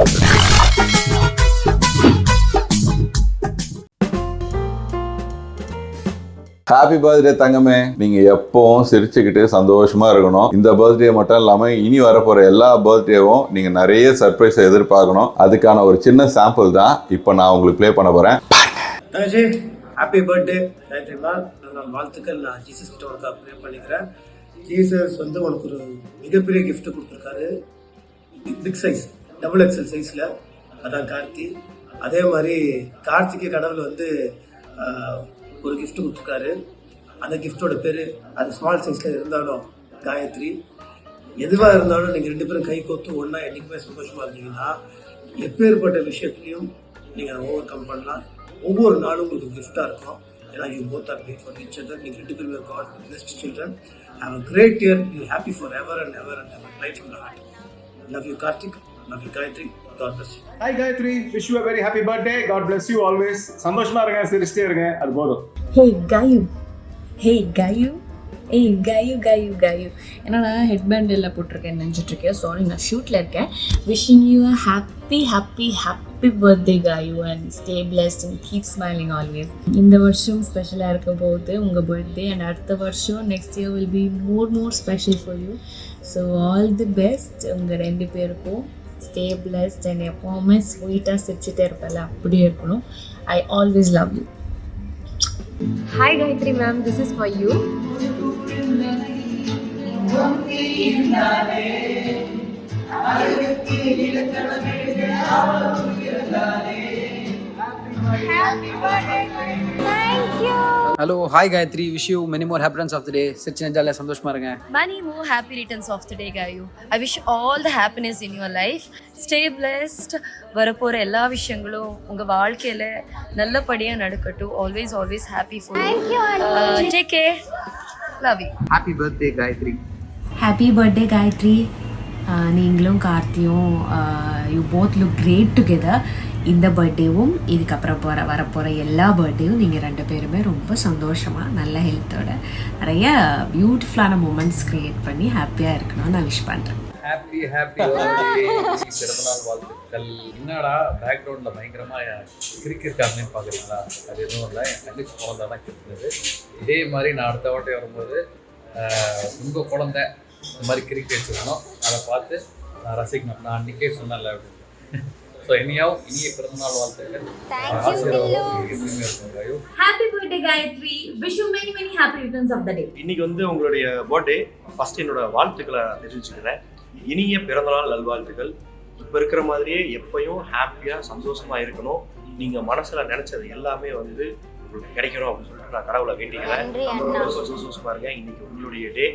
Happy birthday தங்கமே. நீங்க எப்பவும் சிரிச்சுக்கிட்டு சந்தோஷமா இருக்கணும். இந்த பர்த்டே மட்டும் இல்லாம இனி வரப்போற எல்லா பர்த்டேவும் நீங்க நிறைய சர்ப்ரைஸ் எதிர்பார்க்கணும். அதுக்கான ஒரு சின்ன சாம்பிள் தான் இப்போ நான் உங்களுக்கு ப்ளே பண்ண போறேன். ஹாப்பி பர்த்டே நன்றிமா நான் வாழ்த்துக்கள். நான் ஜீசஸ் கிட்ட உனக்கு ப்ரே பண்ணிக்கிறேன். ஜீசஸ் வந்து உனக்கு ஒரு மிகப்பெரிய கிஃப்ட் கொடுத்துருக்காரு. பிக் சைஸ் டபுள் எக்ஸல் சைஸில் அதான் கார்த்தி. அதே மாதிரி கார்த்திகை கடவுள் வந்து ஒரு கிஃப்ட் கொடுத்துருக்காரு. அந்த கிஃப்டோட பேர் அது ஸ்மால் சைஸில் இருந்தாலும் காயத்ரி. எதுவாக இருந்தாலும் நீங்கள் ரெண்டு பேரும் கை கோத்து ஒன்றா என்றைக்குமே சந்தோஷமாக இருந்தீங்கன்னா எப்பேற்பட்ட விஷயத்துலையும் நீங்கள் ஓவர் கம் பண்ணலாம். ஒவ்வொரு நாளும் உங்களுக்கு கிஃப்டாக இருக்கும். ஏன்னா you both are made for each other. நீங்கள் ரெண்டு பேருமே God best children have a great year you happy forever and ever and ever life in heart love you Karthik you Gayatri bless hi Gayatri wish you very happy birthday God bless you always சந்தோஷமா இருங்க சிரிச்சிட்டே இருங்க. அது போதும். ஹே காயு ஹே காயு ஏய் காயு காயு காயு ஏன்னா நான் headband போட்டிருக்கேன் நினச்சிட்ருக்கேன் சாரி நான் ஷூட்டில் இருக்கேன். Wishing you a happy happy happy birthday Gayu and stay blessed and keep smiling always இந்த வருஷம் ஸ்பெஷலாக இருக்க போகுது. உங்கள் பர்த்டே அண்ட் அடுத்த வருஷம் next year will be more more special for you so all the best உங்கள் ரெண்டு பேருக்கும். ஸ்டே பிளஸ்ட் அண்ட் எப்போவுமே ஸ்வீட்டாக சிரிச்சுட்டே இருப்பேன்ல அப்படியே இருக்கணும். I always love you hi Gayatri Hi Gayatri ma'am, this is for you. Hello hi Gayatri wish you many more happiness of the day சிரிச்சு ஜாலியாக சந்தோஷமா இருங்க Many more happy returns of the day, Gayu. I wish all the happiness in your life. Stay blessed. வரப்போகிற எல்லா விஷயங்களும் உங்கள் வாழ்க்கையில் நல்லபடியாக நடக்கட்டும். Always always happy for take care love you happy birthday Gayatri happy birthday Gayatri நீங்களும் கார்த்தியும் you both look great together இந்த பர்த்டேவும் இதுக்கப்புறம் போகிற வரப்போகிற எல்லா பர்த்டேவும் நீங்கள் ரெண்டு பேருமே ரொம்ப சந்தோஷமாக நல்ல ஹெல்த்தோட நிறைய பியூட்டிஃபுல்லான மூமெண்ட்ஸ் க்ரியேட் பண்ணி ஹாப்பியாக இருக்கணும்னு நான் விஷ் பண்ணுறேன் ஹாப்பி ஹாப்பி பிறந்தநாள் வாழ்த்துக்கள். என்னடா பேக்ரவுண்டில் பயங்கரமாக கிரிக்கிருக்காங்கன்னு பார்க்குறீங்களா? அது எதுவும் இல்லை. என் தங்கச்சி குழந்தை தான் கிருக்குது இதே மாதிரி நான் அடுத்த வாட்டி வரும்போது உங்கள் குழந்தை இந்த மாதிரி கிரிக்கெட் வச்சுருந்தோம் அதை பார்த்து நான் ரசிக்கணும். நான் அன்றைக்கே சொன்னேன்ல. அப்படின்னு ஸோ இனியாவும் இனிய பிறந்தநாள் வாழ்த்துக்கள் ஆசீர்வாதம் எப்பயுமே இருக்கும் காயு Happy birthday, Gayatri. Wish you many, many happy returns of the day. இன்னைக்கு வந்து உங்களுடைய பர்த்டே ஃபர்ஸ்ட் என்னோட வாழ்த்துக்களை தெரிவிச்சுக்கிறேன். இனிய பிறந்தநாள் நல்வாழ்த்துக்கள். இப்போ இருக்கிற மாதிரியே எப்பயும் ஹாப்பியாக சந்தோஷமா இருக்கணும். நீங்கள் மனசில் நினச்சது எல்லாமே வந்து உங்களுக்கு கிடைக்கணும் அப்படின்னு சொல்லிட்டு நான் கடவுளை வேண்டிக்கிறேன். ரொம்ப ரொம்ப சந்தோஷமா இருக்கேன். இன்னைக்கு உங்களுடைய டே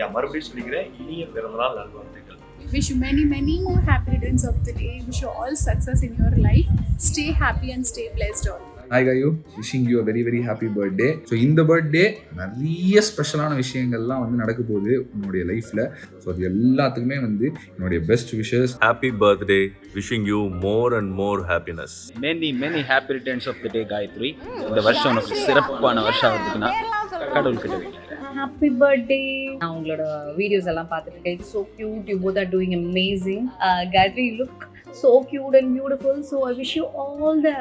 யா மறுபடியும் சொல்லிக்கிறேன். இனிய பிறந்தநாள் நல்வாழ்த்துக்கள். Wish you many, many more happy returns of the day. Wish you all success in your life. Stay happy and stay blessed all. Hi Gayu wishing you very very happy birthday so இந்த birthday நிறைய ஸ்பெஷலான விஷயங்கள்லாம் வந்து நடக்க போகுது உன்னுடைய லைஃப்பில் so அது எல்லாத்துக்குமே வந்து என்னுடைய best wishes Happy birthday. Wishing you more and more happiness. Many many happy returns of the day Gayatri இந்த வருஷம் உனக்கு சிறப்பான வருஷம் ஆகிறதுக்குன்னா கடவுள்கிட்ட வேண்டிக்கிறேன் ஹாப்பி பர்த்டே நான் உங்களோட வீடியோஸ் எல்லாம் பார்த்துட்டு இருக்கேன் it's so cute you both are doing amazing Gayatri look so cute and beautiful so I wish you all the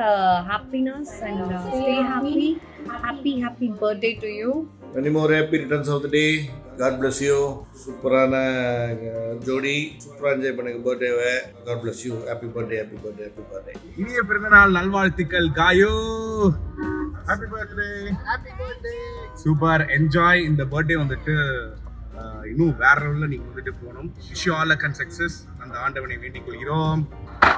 happiness and stay happy happy happy birthday to you many more happy returns of the day God bless you சூப்பரான ஜோடி சூப்பராக enjoy பண்ணுங்க பர்த்டேவை God bless you happy birthday happy birthday happy birthday இனிய பிறந்தநாள் நல்வாழ்த்துக்கள் Gayo. Happy birthday super enjoy இந்த birthday வந்துட்டு இன்னும் வேற லெவலில் நீங்கள் வந்துட்டு போகணும். Wish all luck and success அந்த ஆண்டவனை வேண்டிக் கொள்கிறோம்.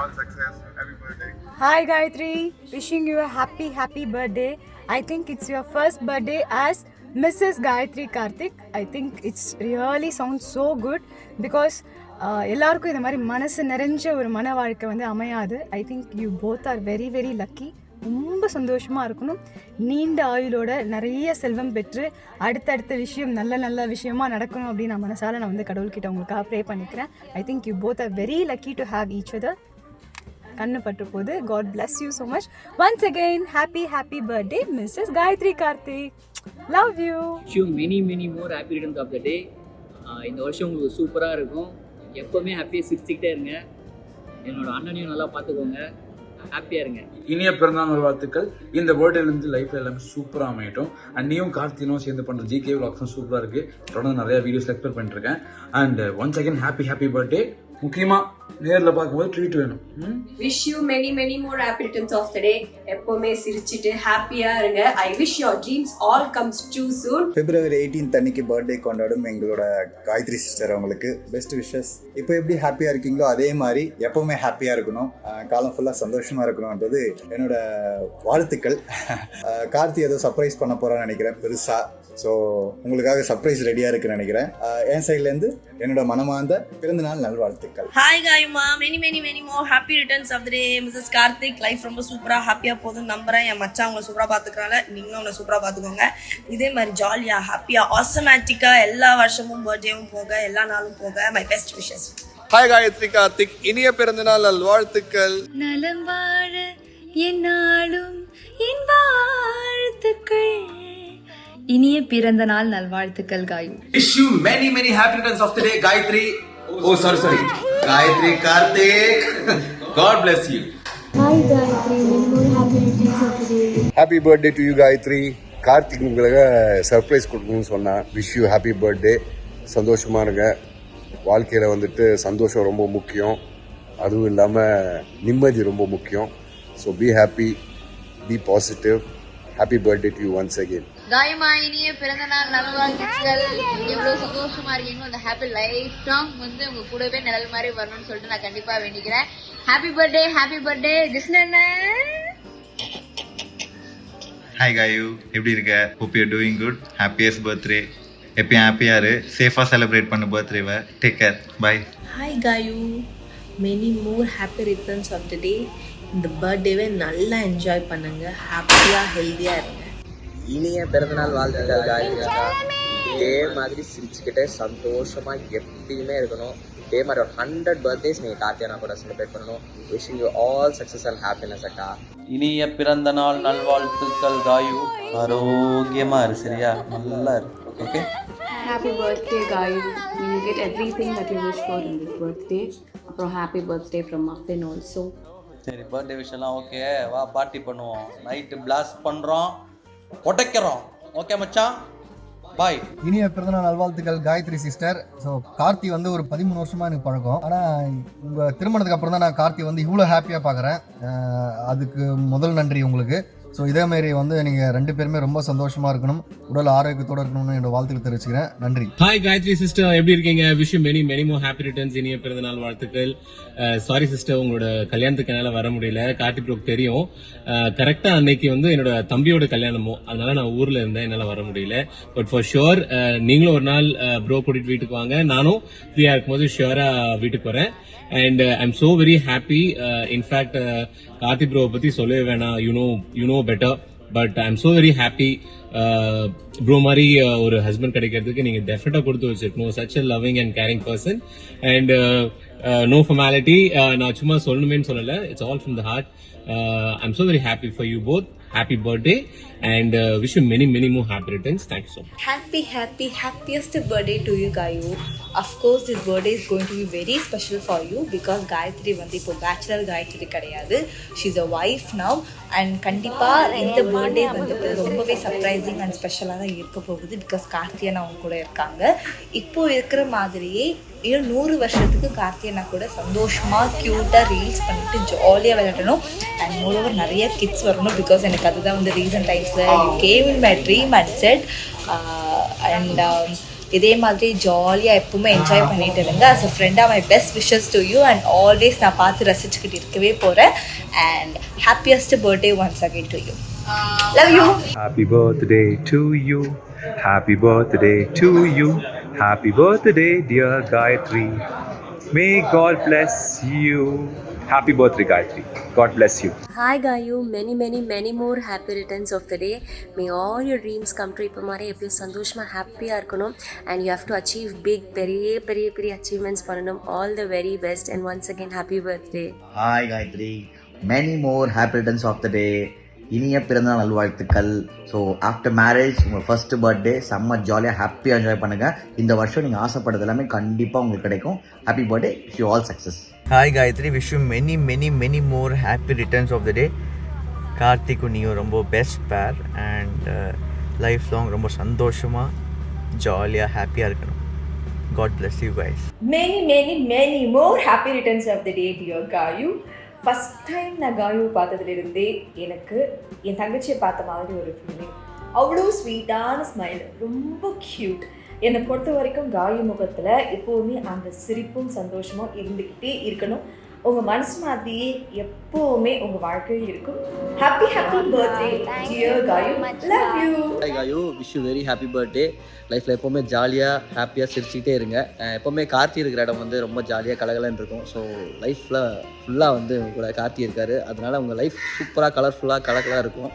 All success happy birthday Hi Gayatri, wishing you a happy, happy birthday. I think it's your first birthday as Mrs. Gayatri Karthik. I think it's really sounds so good because uh, எல்லாருக்கும் இந்த மாதிரி மனசு நிறைஞ்ச ஒரு மன வாழ்க்கை வந்து அமையாது. I think you both are very very lucky ரொம்ப சந்தோஷமாக இருக்கணும். நீண்ட ஆயுளோட நிறைய செல்வம் பெற்று அடுத்தடுத்த விஷயம் நல்ல நல்ல விஷயமா நடக்கணும் அப்படின்னு நான் மனசால நான் வந்து கடவுள்கிட்ட உங்களுக்காக ப்ரே பண்ணிக்கிறேன். I think you both are very lucky to have each other கண்ணு பட்டு போகுது God bless you so much once again happy happy birthday Mrs Gayatri Karthik love you you many many more happy returns of the day இந்த வருஷம் உங்களுக்கு சூப்பராக இருக்கும். எப்போவுமே ஹாப்பியாக சிரிச்சுக்கிட்டே இருங்க. என்னோட அண்ணனையும் நல்லா பார்த்துக்கோங்க. ஹாப்பியா இருங்க. இனிய பிறந்தநாள் வாழ்த்துக்கள் இந்த பர்த்டேலேருந்து லைஃப் எல்லாமே சூப்பராக அமையட்டும். அண்ட் நீயும் கார்த்தினும் சேர்ந்து பண்ணுற ஜிகே விளாக்ஸும் சூப்பராக இருக்குது தொடர்ந்து நிறைய வீடியோஸ் எக்ஸ்பெக்ட் பண்ணிருக்கேன் and once again happy happy birthday முக்கியமாக நேரில் பார்க்கும்போது ட்ரீட் வேணும்? Wish you many many more happy returns of the day எப்பவுமே சிரிச்சிட்டு ஹாப்பியா இருங்க. I wish your dreams all comes true soon February eighteenth அன்னைக்கு பர்த்டே கொண்டாடும் எங்களோட காயத்ரி சிஸ்டர் அவங்களுக்கு. பெஸ்ட் விஷஸ் இப்போ எப்படி ஹாப்பியாக இருக்கீங்களோ அதே மாதிரி எப்பவுமே ஹாப்பியாக இருக்கணும். காலம் ஃபுல்லாக சந்தோஷமாக இருக்கணுன்றது என்னோட வாழ்த்துக்கள். கார்த்தி ஏதோ சர்ப்ரைஸ் பண்ண போகிறான்னு நினைக்கிறேன் பெருசாக ஸோ உங்களுக்காக சர்ப்ரைஸ் ரெடியாக இருக்குன்னு நினைக்கிறேன். என் சைட்லேருந்து என்னோட மனமார்ந்த பிறந்தநாள் நல்வாழ்த்துக்கள். Hi காயுமா many many many more happy returns of the day Mrs Karthik life ரொம்ப சூப்பரா ஹாப்பியா போகுதுன்னு நம்புறேன். என் மச்சான் உங்களை சூப்பரா பாத்துக்கறால நீங்களும் உங்களை சூப்பரா பாத்துக்கோங்க இதே மாதிரி ஜாலியா ஹாப்பியா ஆசமேட்டிக்கா எல்லா வருஷமும் பர்த்டேவும் போக எல்லா நாளும் போக my best wishes hi Gayatri Karthik இனிய பிறந்தநாள் நல்வாழ்த்துக்கள் நலம் வாழ என்னாலும் என் வாழ்த்துக்கள். இனிய பிறந்த நாள் நல்வாழ்த்துக்கள் Gayu. Wish you many many happy returns of the day Gayatri oh sorry sorry Gayatri Karthik God bless you hi Gayatri happy birthday to you Gayatri Karthik உங்களுக்கு சர்ப்ரைஸ் கொடுக்கணும்னு சொன்னேன் விஷ் யூ ஹாப்பி பர்த்டே சந்தோஷமா இருங்க. வாழ்க்கையில் வந்துட்டு சந்தோஷம் ரொம்ப முக்கியம். அதுவும் இல்லாமல் நிம்மதி ரொம்ப முக்கியம். So be happy be positive happy birthday to you once again காயமா இனிய பிறந்த நாள் நல்வாழ்த்துக்கள். எவ்வளவு சந்தோஷமா இருக்கீங்களோ அந்த ஹாப்பி லைஃப் லாங் வந்து உங்க கூடவே நிழல் மாதிரி வரணும்னு சொல்லிட்டு நான் கண்டிப்பா வேண்டிக்கிறேன். Happy birthday happy birthday Krishnan hi Gayu எப்படி இருக்க? Hope you doing good happiest birthday எப்பயும் ஹாப்பியாக இரு. சேஃபாக செலிப்ரேட் பண்ண பர்த்டேவை take care bye hi Gayu many more happy returns of the day இந்த பர்த்டேவை நல்லா என்ஜாய் பண்ணுங்க. ஹாப்பியா ஹெல்தியா இருங்க. இனிய பிறந்தநாள் வாழ்த்துக்கள் காயத்ரி இதே மாதிரி சிரிச்சுக்கிட்டே சந்தோஷமா எப்பயுமே இருக்கணும். இதே மாதிரி ஒரு ஹண்ட்ரட் பர்த்டேஸ் நீங்கள் கார்த்தியானா கூட செலிப்ரேட் பண்ணணும். Wishing you all success and happiness அக்கா. இனிய பிறந்த நாள் நல்வாழ்த்துக்கள் காயு ஆரோக்கியமா இரு சரியா? நல்லா இரு. Okay happy birthday Gayu you get everything that you wish for in this birthday அப்புறம் happy birthday from Afin also சரி பர்த்டே விஷ் எல்லாம் ஓகே வா பார்ட்டி பண்ணுவோம். நைட்டு பிளாஸ்ட் பண்ணுறோம் உடைக்கிறோம். ஓகே மச்சான். பாய் இனிய பிறந்தநாள் நல்வாழ்த்துக்கள் காயத்ரி சிஸ்டர் ஸோ கார்த்தி வந்து ஒரு பதிமூணு வருஷமா எனக்கு பழக்கம். ஆனால் உங்கள் திருமணத்துக்கு அப்புறம் தான் நான் கார்த்தி வந்து இவ்வளோ ஹாப்பியாக பார்க்குறேன் அதுக்கு முதல் நன்றி உங்களுக்கு. ஸோ இதே மாதிரி வந்து நீங்கள் ரெண்டு பேருமே ரொம்ப சந்தோஷமாக இருக்கணும். உடல் ஆரோக்கியத்தோடு இருக்கணும்னு என்னோட வாழ்த்துக்கள் தெரிவிச்சுக்கிறேன். நன்றி. ஹாய் காயத்ரி சிஸ்டர் எப்படி இருக்கீங்க? Wish many many more happy returns இனிய பிறந்தநாள் வாழ்த்துக்கள். Uh, சாரி சிஸ்டர் உங்களோட கல்யாணத்துக்கு என்னால் வர முடியல. கார்த்திக் ப்ரோக்கு தெரியும். Uh, கரெக்டாக அன்னைக்கு வந்து என்னோட தம்பியோட கல்யாணமோ அதனால நான் ஊர்ல இருந்தேன். என்னால் வர முடியல. பட் ஃபார் ஷுர் நீங்களும் ஒரு நாள் uh, ப்ரோ கூட்டிட்டு வீட்டுக்கு வாங்க. நானும் ஃப்ரீயாக இருக்கும்போது ஷுவராக வீட்டுக்கு வரேன் and I am so very happy in fact Karthik ப்ரோவை பற்றி சொல்லவே வேணாம். You know you know better but I am so very happy bro மாதிரி ஒரு ஹஸ்பண்ட் கிடைக்கிறதுக்கு நீங்க டெஃபினட்டா கொடுத்து வச்சிருக்கணும். Such a loving and caring person and no formality நான் சும்மா சொல்லணுமேன்னு சொல்லல. It's all from the heart I am so very happy for you both happy birthday and wish you many many more happy returns thank you so much Happy, happy, happiest birthday to you, Gayu. Of course, this birthday is going to be very special for you because Gayatri வந்து இப்போ bachelor Gayatri கிடையாது. She's a wife now and கண்டிப்பாக இந்த birthday வந்துட்டு ரொம்பவே surprising and ஸ்பெஷலாக தான் இருக்க போகுது பிகாஸ் கார்த்தியன் அவங்க கூட இருக்காங்க. இப்போ இருக்கிற மாதிரியே இன்னும் நூறு வருஷத்துக்கு கார்த்தியனா கூட சந்தோஷமாக க்யூட்டாக ரீல்ஸ் பண்ணிட்டு ஜாலியாக விளையாடணும். அண்ட் மோரோவர் நிறைய கிட்ஸ் வரணும் பிகாஸ் எனக்கு அதுதான் வந்து ரீசன்ட் டைம்ஸில் came in my dream and set and இதே மாதிரி ஜாலியாக எப்பவுமே என்ஜாய் பண்ணிட்டு இருங்க. அஸ் அ ஃப்ரெண்டாக my best wishes to you and always நான் பார்த்து ரசிச்சுக்கிட்டு இருக்கவே போகிறேன் and happiest birthday once again to you love you happy birthday to you happy birthday to you happy birthday dear Gayatri may God bless you Happy birthday, Gayatri. God bless you. Hi Gayu many many many more happy returns of the day may all your dreams come true இப்போ மாதிரி எப்படியும் சந்தோஷமாக ஹாப்பியாக இருக்கணும். And you have to achieve big பெரிய பெரிய பெரிய achievements பண்ணணும். All the very best and once again happy birthday hi Gayatri many more happy returns of the day இனிய பிறந்தநாள் நல்வாழ்த்துக்கள். ஸோ ஆஃப்டர் மேரேஜ் உங்கள் ஃபர்ஸ்ட் பர்த்டே செம்ம ஜாலியாக ஹாப்பியாக என்ஜாய் பண்ணுங்கள் இந்த வருஷம் நீங்கள் ஆசைப்படுறது எல்லாமே கண்டிப்பாக உங்களுக்கு கிடைக்கும். Happy birthday you all success hi Gayatri wish you many many many more happy returns of the day கார்த்திக்கும் நீயும் ரொம்ப பெஸ்ட் பேர் அண்ட் லைஃப் லாங் ரொம்ப சந்தோஷமாக ஜாலியாக ஹாப்பியாக இருக்கணும் God bless you guys. Many many many more happy returns of the day dear Gayu first time நான் காயு பார்த்ததுலேருந்தே எனக்கு என் தங்கச்சியை பார்த்த மாதிரி ஒரு ஃபீலிங் அவ்வளோ ஸ்வீட்டான ஸ்மைல் ரொம்ப க்யூட் என்னை பொறுத்த வரைக்கும் காயு முகத்தில் எப்போவுமே அந்த சிரிப்பும் சந்தோஷமும் இருந்துக்கிட்டே இருக்கணும். உங்கள் மனசு மாதிரியே எப்போவுமே உங்கள் வாழ்க்கையில் இருக்கும். Happy happy birthday dear Gayu love you Gayu wish you very happy birthday லைஃப்பில் எப்போவுமே ஜாலியாக ஹாப்பியாக சிரிச்சுக்கிட்டே இருங்க. எப்போவுமே கார்த்தி இருக்கிற இடம் வந்து ரொம்ப ஜாலியாக கலகலன்னு இருக்கும். ஸோ லைஃப்பில் ஃபுல்லாக வந்து உங்க கூட கார்த்தி இருக்கார். அதனால் உங்கள் லைஃப் சூப்பராக கலர்ஃபுல்லாக கலக்கலாக இருக்கும்.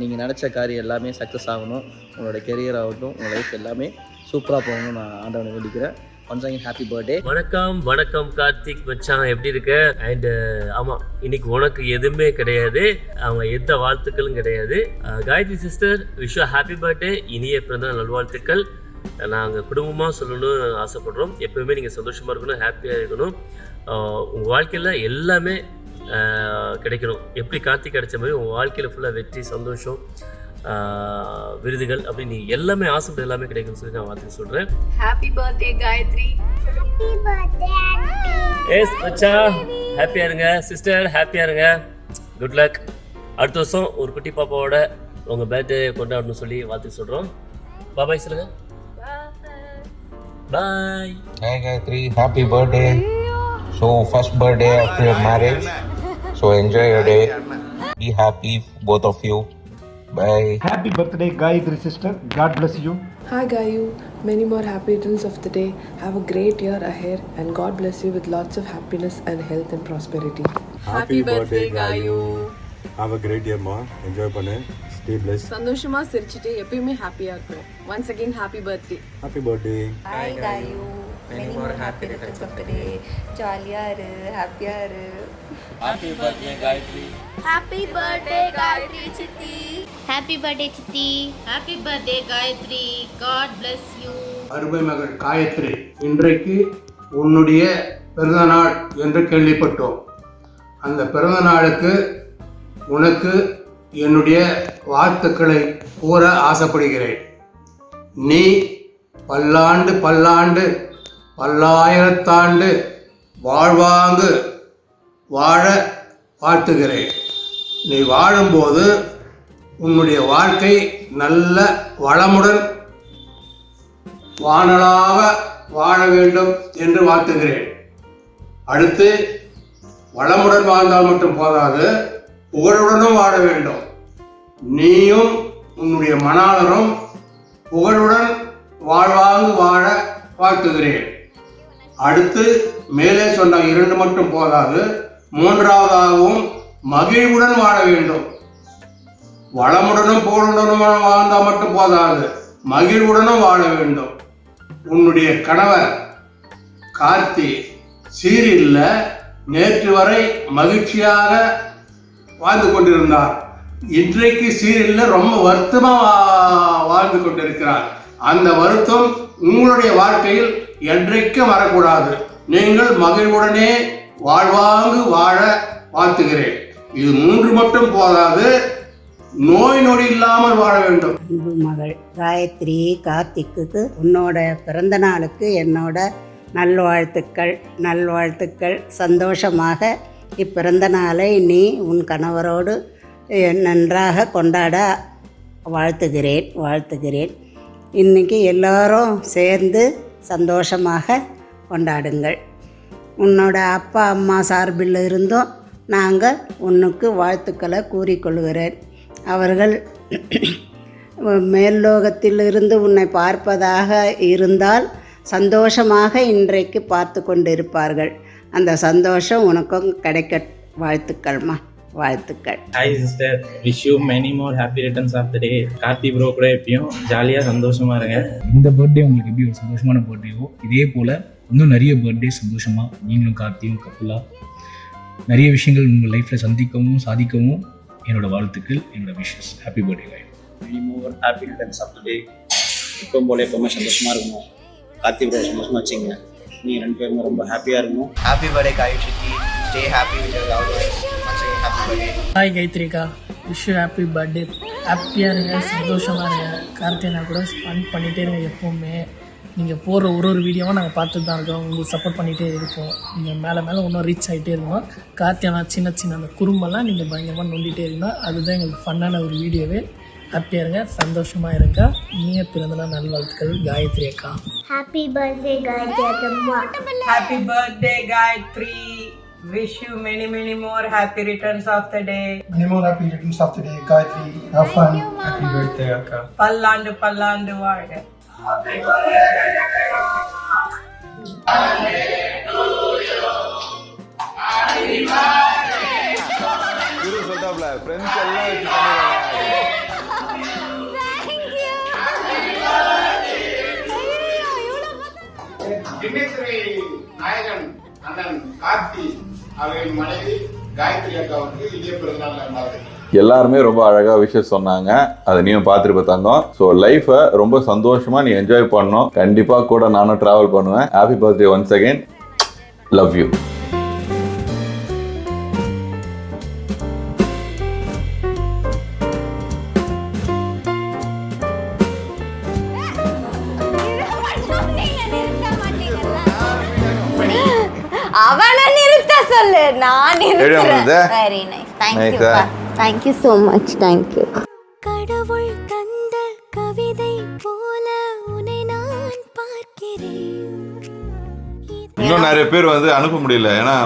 நீங்கள் நினச்ச காரியம் எல்லாமே சக்ஸஸ் ஆகணும். உங்களோட கெரியர் ஆகட்டும் உங்கள் லைஃப் எல்லாமே சூப்பராக போகணும்னு நான் ஆண்டவனை வேண்டிக்கிறேன். ஒன்ஸ் அகைன் ஹாப்பி பர்த்டே வணக்கம் வணக்கம் கார்த்திக் மச்சான். எப்படி இருக்க? அண்ட் ஆமா இன்னைக்கு உனக்கு எதுவுமே கிடையாது. அவங்க எந்த வாழ்த்துக்களும் கிடையாது. Gayatri sister wish happy birthday இனிய பிறந்த நல்வாழ்த்துக்கள். நாங்கள் குடும்பமாக சொல்லணும்னு ஆசைப்படுறோம். எப்பவுமே நீங்கள் சந்தோஷமாக இருக்கணும் ஹாப்பியாக இருக்கணும். உங்கள் வாழ்க்கையில் எல்லாமே கிடைக்கணும். எப்படி கார்த்திக் கிடைச்ச மாதிரி உங்கள் வாழ்க்கையில் ஃபுல்லாக வெற்றி சந்தோஷம் விருதுகள் அப்படி நீ எல்லாமே ஆசைப்பட்ட எல்லாமே கிடைக்கும்னு சொல்லி நான் வாழ்த்து சொல்கிறேன் ஹாப்பி பர்த்டே காயத்ரி எஸ் மச்சா. ஹாப்பியா இருங்க சிஸ்டர் ஹாப்பியா இருங்க குட் லக் அடுத்த வருஷம் ஒரு குட்டி பாப்பாவோட உங்க பர்த்டே கொண்டாடணும்னு சொல்லி வாழ்த்து சொல்றோம். பாபாய் சொல்லுங்க. Bye Gayatri, happy birthday. So first birthday after your marriage. So enjoy your day. Be happy, both of you. Bye. Happy birthday, Gayatri sister. God bless you. Hi Gayu, many more happy returns of the day. Have a great year ahead and God bless you with lots of happiness and health and prosperity. Happy birthday Gayu have a great இயர்மா enjoy பண்ணு stay plus சந்தோஷமா சிரிச்சிட்டு எப்பயுமே ஹாப்பியா இருக்கணும் once again happy birthday happy birthday hi Gayu Many more happy returns of the day ஜாலியாக இரு ஹாப்பியாக இரு happy birthday Gayatri happy birthday Gayatri சித்தி ஹாப்பி பர்த்டே சித்தி happy birthday Gayatri God bless you அருமை மகள் காயத்ரி இன்றைக்கு உன்னுடைய பிறந்த நாள் என்று கேள்விப்பட்டோம். அந்த பிறந்த நாளுக்கு உனக்கு என்னுடைய வாழ்த்துக்களை கூற ஆசைப்படுகிறேன். நீ பல்லாண்டு பல்லாண்டு பல்லாயிரத்தாண்டு வாழ்வாங்கு வாழ வாழ்த்துகிறேன். நீ வாழும்போது உன்னுடைய வாழ்க்கை நல்ல வளமுடன் வானலாக வாழ வேண்டும் என்று வாழ்த்துகிறேன். அடுத்து வளமுடன் வாழ்ந்தால் மட்டும் போதாது புகழுடனும் வாழ வேண்டும். நீயும் உன்னுடைய மணாளரும் புகழுடன் வாழ்வாங்கு வாழ வாழ்த்துகிறேன். அடுத்து மேலே சொன்ன இரண்டு மட்டும் போதாது. மூன்றாவதாகவும் மகிழ்வுடன் வாழ வேண்டும். வளமுடனும் புகழுடனும் வாழ்ந்தால் மட்டும் போதாது. மகிழ்வுடனும் வாழ வேண்டும். உன்னுடைய கணவர் கார்த்தி சீரியல்ல நேற்று வரை மகிழ்ச்சியாக வாழ்ந்து கொண்டிருந்தார். இன்றைக்கு சீரியல்ல ரொம்ப வருத்தமாக வாழ்ந்து கொண்டிருக்கிறார். அந்த வருத்தம் உங்களுடைய வாழ்க்கையில் என்றைக்கும் வரக்கூடாது. நீங்கள் மகிழ்வுடனே வாழ்வாங்கு வாழ வாழ்த்துகிறேன். இது மூன்று மட்டும் போதாது. நோய் நொடி இல்லாமல் வாழ வேண்டும். அன்பு மகள் காயத்ரி கார்த்திக்கு உன்னோட பிறந்த நாளுக்கு என்னோட நல்வாழ்த்துக்கள். நல்வாழ்த்துக்கள். சந்தோஷமாக இப்பிறந்த நாளை நீ உன் கணவரோடு நன்றாக கொண்டாட வாழ்த்துகிறேன் வாழ்த்துகிறேன். இன்றைக்கி எல்லாரும் சேர்ந்து சந்தோஷமாக கொண்டாடுங்கள். உன்னோட அப்பா அம்மா சார்பில் இருந்தும் நாங்கள் உன்னுக்கு வாழ்த்துக்களை கூறிக்கொள்கிறேன். அவர்கள் மேல்லோகத்திலிருந்து உன்னை பார்ப்பதாக இருந்தால் சந்தோஷமாக இன்றைக்கு பார்த்து கொண்டிருப்பார்கள். அந்த சந்தோஷம் உனக்கும் கிடைக்க வாழ்த்துக்கள்மா. வாழ்த்துக்கள். Hi sister wish you many more happy returns of the day Karthi bro கூட எப்பயும் ஜாலியாக சந்தோஷமாக இருங்க. இந்த பர்த்டே உங்களுக்கு எப்படி ஒரு சந்தோஷமான பர்த்டேவோ இதே போல் இன்னும் நிறைய பர்த்டே சந்தோஷமாக நீங்களும் கார்த்தியும் கப்புலாக நிறைய விஷயங்கள் உங்கள் லைஃப்பில் சந்திக்கவும் சாதிக்கவும் என்னோட வாழ்த்துக்கள் என்னோட wishes happy birthday Gayu many more happy returns of the day எப்பவும் போல எப்பவுமே சந்தோஷமாக இருக்கணும். கார்த்தி ப்ரோ சந்தோஷமாக வச்சுங்க நீங்கள் ரெண்டு பேருமே ரொம்ப ஹாப்பியாக இருக்கணும். Happy birthday Gayu stay happy with your love hi Kaithrika wish happy birthday ஹாப்பியாக இருங்க சந்தோஷமாக இருங்க கார்த்திகனா கூட ஃபன் பண்ணிகிட்டே இருங்க எப்போவுமே. நீங்கள் போடுற ஒரு ஒரு வீடியோவும் நாங்கள் பார்த்துட்டு தான் இருக்கோம். உங்களுக்கு சப்போர்ட் பண்ணிகிட்டே இருக்கோம் நீங்கள் மேலே மேலே இன்னும் ரீச் ஆகிட்டே இருக்கணும் கார்த்தியானா சின்ன சின்ன அந்த குறும்பெல்லாம் நீங்கள் பயங்கரமாக நோண்டிகிட்டே இருக்கணும் அதுதான் எங்களுக்கு ஃபன்னான ஒரு வீடியோவே ஹாப்பியாக இருங்க சந்தோஷமாக இருங்க. இனிய பிறந்தநாள் நல்வாழ்த்துக்கள் காயத்ரி அக்கா. Happy birthday, Gayatri. Akamma. Happy birthday, Gayatri. Wish you many, many more happy returns of the day. Many more happy returns of the day, Gayatri. Have fun. Happy birthday, Akka. பல்லாண்டு பல்லாண்டு வாழ்க குரு சொல்றாப்ல ஃப்ரெண்ட்ஸ் எல்லாம் வச்சு நாயகன் அண்ணன் கார்த்தி மனைவி காயத்ரி அக்காவுக்கு பிறந்தநாள் எல்லாருமே ரொம்ப அழகாக விஷயம் சொன்னாங்க. அதை நீயும் பார்த்துட்டு தங்கம். ஸோ லைஃப்பை ரொம்ப சந்தோஷமா நீ என்ஜாய் பண்ணணும். கண்டிப்பாக கூட நானும் ட்ராவல் பண்ணுவேன். Happy birthday once again love you very nice Nice, thank you ah? Thank you so much thank you கடவுள் தந்த கவிதை போல உன்னை நான் பார்க்கிறேன். இன்னும் நிறைய பேர் வந்து அனுப்ப முடியல. ஏன்னா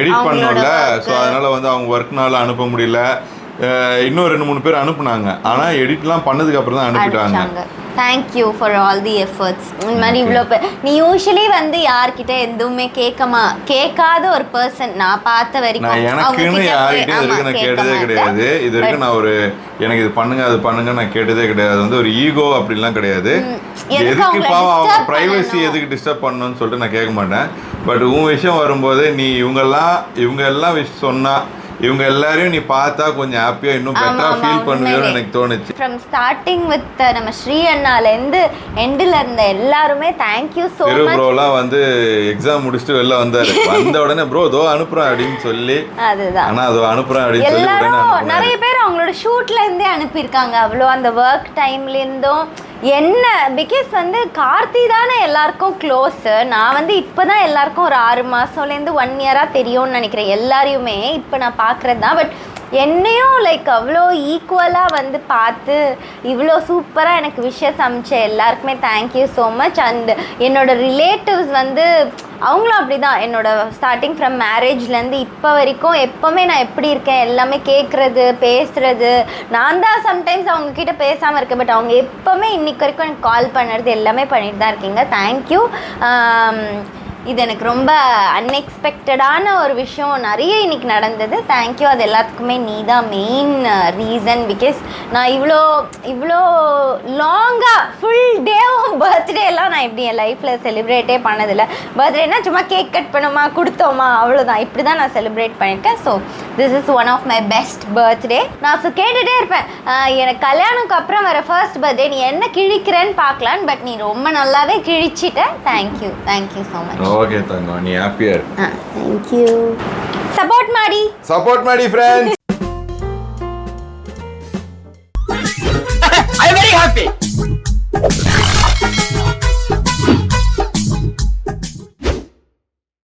எடிட் பண்ணல. ஸோ அதனால வந்து அவங்க ஒர்க்னால அனுப்ப முடியல. இன்னும் ரெண்டு மூணு பேர் அனுப்புனாங்க. ஆனால் எடிட்லாம் பண்ணதுக்கு அப்புறம் தான் அனுப்பிட்டாங்க. Thank you for all the efforts இந்த மாதிரி இவ்வளோ பேர் நீ யூஸ்வலி வந்து யார்கிட்ட எதுவுமே கேட்கமா கேட்காத ஒரு பர்சன் நான் பார்த்த வரைக்கும் எனக்குன்னு போய், யார்கிட்டயும் இது வரைக்கும் நான் கேட்டதே. கிடையாது. இது வரைக்கும் நான் ஒரு எனக்கு இது பண்ணுங்க அது பண்ணுங்க நான் கேட்டதே கிடையாது. வந்து ஒரு ஈகோ அப்படிலாம் கிடையாது. எதுக்கு பாவம் அவங்க ப்ரைவசி? எதுக்கு டிஸ்டர்ப் பண்ணணும்னு சொல்லிட்டு நான் கேட்க மாட்டேன். பட் உன் விஷயம் வரும்போது நீ இவங்கெல்லாம் இவங்க எல்லாம் விஷ் சொன்னா இவங்க எல்லாரையும் நீ பார்த்தா கொஞ்சம் ஹாப்பியா இன்னும் பெட்டரா ஃபீல் பண்ணுவியோன்னு உண்மையிலே. எனக்கு தோணுச்சு. ஃப்ரம் ஸ்டார்டிங் வித் நம்ம ஸ்ரீ அண்ணாலேருந்து எண்டில் இருந்த எல்லாருமே தேங்க்யூ ஸோ திரு மச் ப்ரோலாம் வந்து எக்ஸாம் முடிச்சுட்டு வெளில வந்தாரு. வந்த உடனே ப்ரோ தோ அனுப்புறேன் அப்படின்னு சொல்லி அதுதான். ஆனா அதோ அனுப்புறேன் அப்படின்னு சொல்லி எல்லாரும் நிறைய பேர் அவங்களோட ஷூட்ல இருந்தே அனுப்பியிருக்காங்க. அவ்வளோ அந்த ஒர்க் டைம்ல இருந்தும் என்ன? பிகாஸ் வந்து கார்த்தி தானே எல்லாருக்கும் க்ளோஸு நான் வந்து இப்போ தான் எல்லாருக்கும் ஒரு ஆறு மாதம்லேருந்து ஒன் இயராக தெரியும்னு நினைக்கிறேன். எல்லாரையுமே இப்போ நான் பார்க்குறது தான். பட் என்னையும் லைக் அவ்வளோ ஈக்குவலாக வந்து பார்த்து இவ்வளோ சூப்பராக எனக்கு விஷஸ் அமைச்ச எல்லாருக்குமே thank you so much and என்னோட ரிலேட்டிவ்ஸ் வந்து அவங்களும் அப்படி தான் என்னோட ஸ்டார்டிங் ஃப்ரம் மேரேஜ்லேருந்து இப்போ வரைக்கும் எப்போவுமே நான் எப்படி இருக்கேன் எல்லாமே கேட்குறது பேசுகிறது நான் தான் சம்டைம்ஸ் அவங்கக்கிட்ட பேசாமல் இருக்கேன். பட் அவங்க எப்போவுமே இன்றைக்கு வரைக்கும் எனக்கு கால் பண்ணுறது எல்லாமே பண்ணிட்டு தான் இருக்கீங்க. தேங்க்யூ இது எனக்கு ரொம்ப அன்எக்ஸ்பெக்டடான ஒரு விஷயம். நிறைய இன்றைக்கி நடந்தது. தேங்க்யூ அது எல்லாத்துக்குமே நீ தான் மெயின் ரீசன் பிகாஸ் நான் இவ்வளோ இவ்வளோ லாங்காக பர்த்டே எல்லாம் நான் இப்படி என் லைஃப்பில் செலிப்ரேட்டே பண்ணதில்லை. பர்த்டேனா சும்மா கேக் கட் பண்ணோமா கொடுத்தோமா அவ்வளோதான் இப்படி தான் நான் செலிப்ரேட் பண்ணியிருக்கேன். So this is one of my best birthday நான் ஸோ கேட்டுகிட்டே இருப்பேன். எனக்கு கல்யாணத்துக்கு அப்புறம் வர ஃபர்ஸ்ட் பர்த்டே நீ என்ன கிழிக்கிறேன்னு பார்க்கலான்னு பட் நீ ரொம்ப நல்லாவே கிழிச்சிட்ட. Thank you thank you so much okay தங்கம். நீ ஹாப்பியாக இருக்கு தேங்க்யூ சப்போர்ட் மாடி. சப்போர்ட் மாடி friends I very happy Yeah.